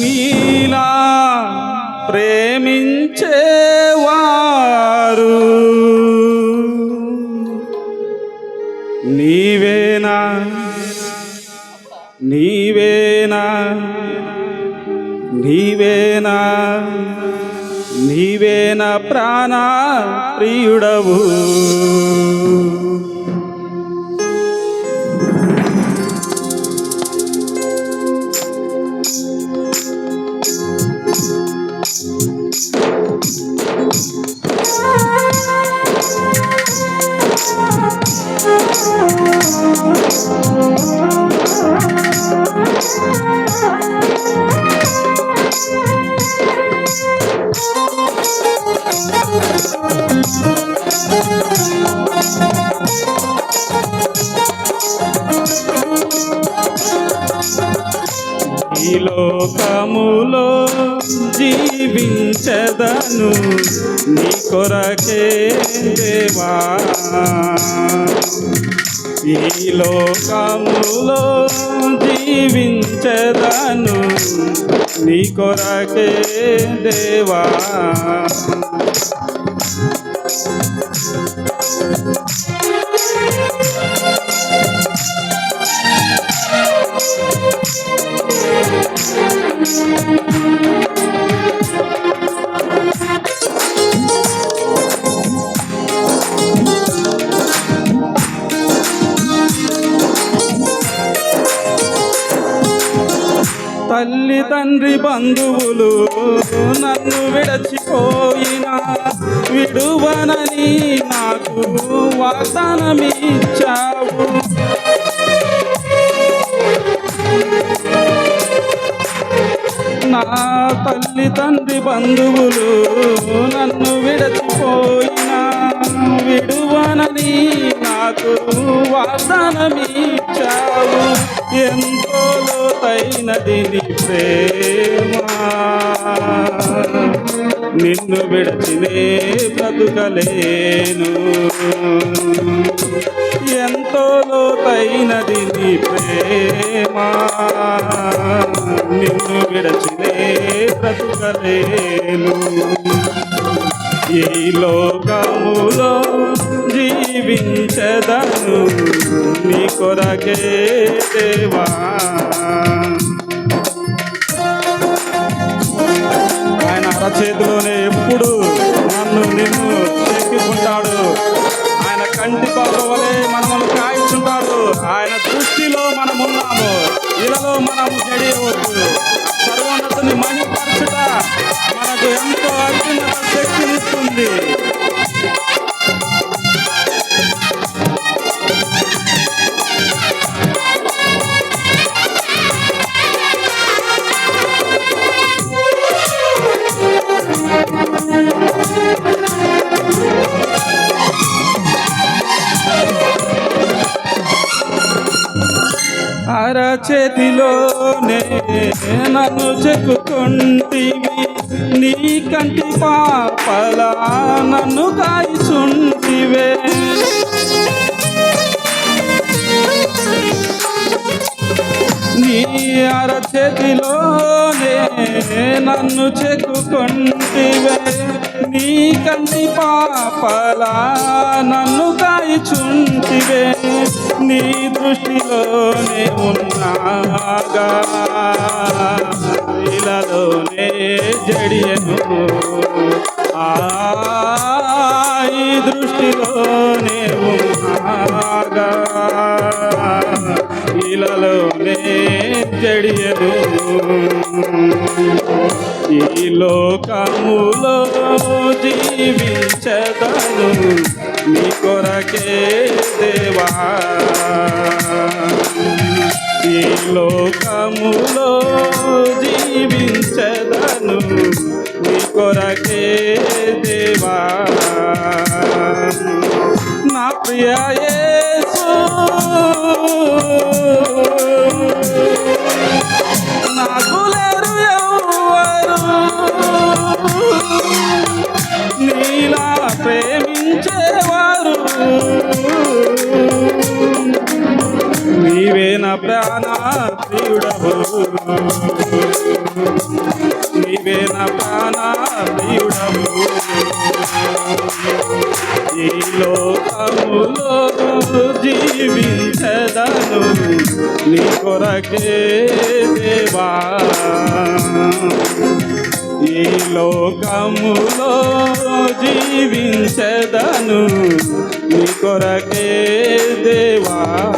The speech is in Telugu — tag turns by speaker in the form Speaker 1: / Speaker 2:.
Speaker 1: నీలా ప్రేమించేవారు. నీవేనా? నీవేనా? నీవేనా? నీవేనా ప్రాణ ప్రియుడవు ఈ లోకములో జీవించదను నీ కొరకే దేవా. ఈ లోకములో జీవించదను నీ కొరకే దేవా Thank you. తల్లి తండ్రి బంధువులు నన్ను విడచిపోయినా విడువనని నాకు వాగ్దానమిచ్చావు. నా తల్లి తండ్రి బంధువులు నన్ను విడచిపోయినా విడువనని నాకు వాగ్దానమిచ్చావు. ఎంతో లోతైనది నీ ప్రేమ. నిన్ను విడచినే బ్రతుకలేను. ఎంతో లోతైనది నీ ప్రేమ. నిన్ను విడచినే బ్రతుకలేను. ఈ లోకములో జీవించదను నీ కొరకే దేవా. ఆయన అరచేతిలోనే ఎప్పుడు నన్ను నిన్ను చెక్కికుంటాడు ఆయన కంటి పాపవలే మనమును కాయించుంటాడు ఆయన దృష్టిలో మనమున్నాము. ఇలలో మనం జడియవద్దు సర్వోన్నతుని మణిపరచుట మనకు ఎంతో అత్యున్నత శక్తినిస్తుంది. అరచేతిలోనే నన్ను చెక్కుకుంటివి నీ కంటి పాపలా నన్ను కాయిచుంటివే అరచేతిలోనే నన్ను చెక్కుకుంటివే. నీ కంది పాపలా నన్ను కాయిచుంటివే. నీ దృష్టిలోనే ఉన్నాగా. ఇలాలోనే జడియను. ఆ ఈ దృష్టిలోనే ఉన్నాగా. ఇలాలో జడియదు ఈ లోకములో జీవించదను. నీ కొరకే దేవా. ఈ లోకములో జీవించదను. నీ కొరకే దేవా. నా ప్రియ ప్రాణ ప్రియుడవు. నీవే నా ప్రాణ ప్రియుడవు. ఈ లోకములో జీవించదను. నీ కొరకే దేవా. ఈ లోకములో జీవించదను. నీ కొరకే దేవా.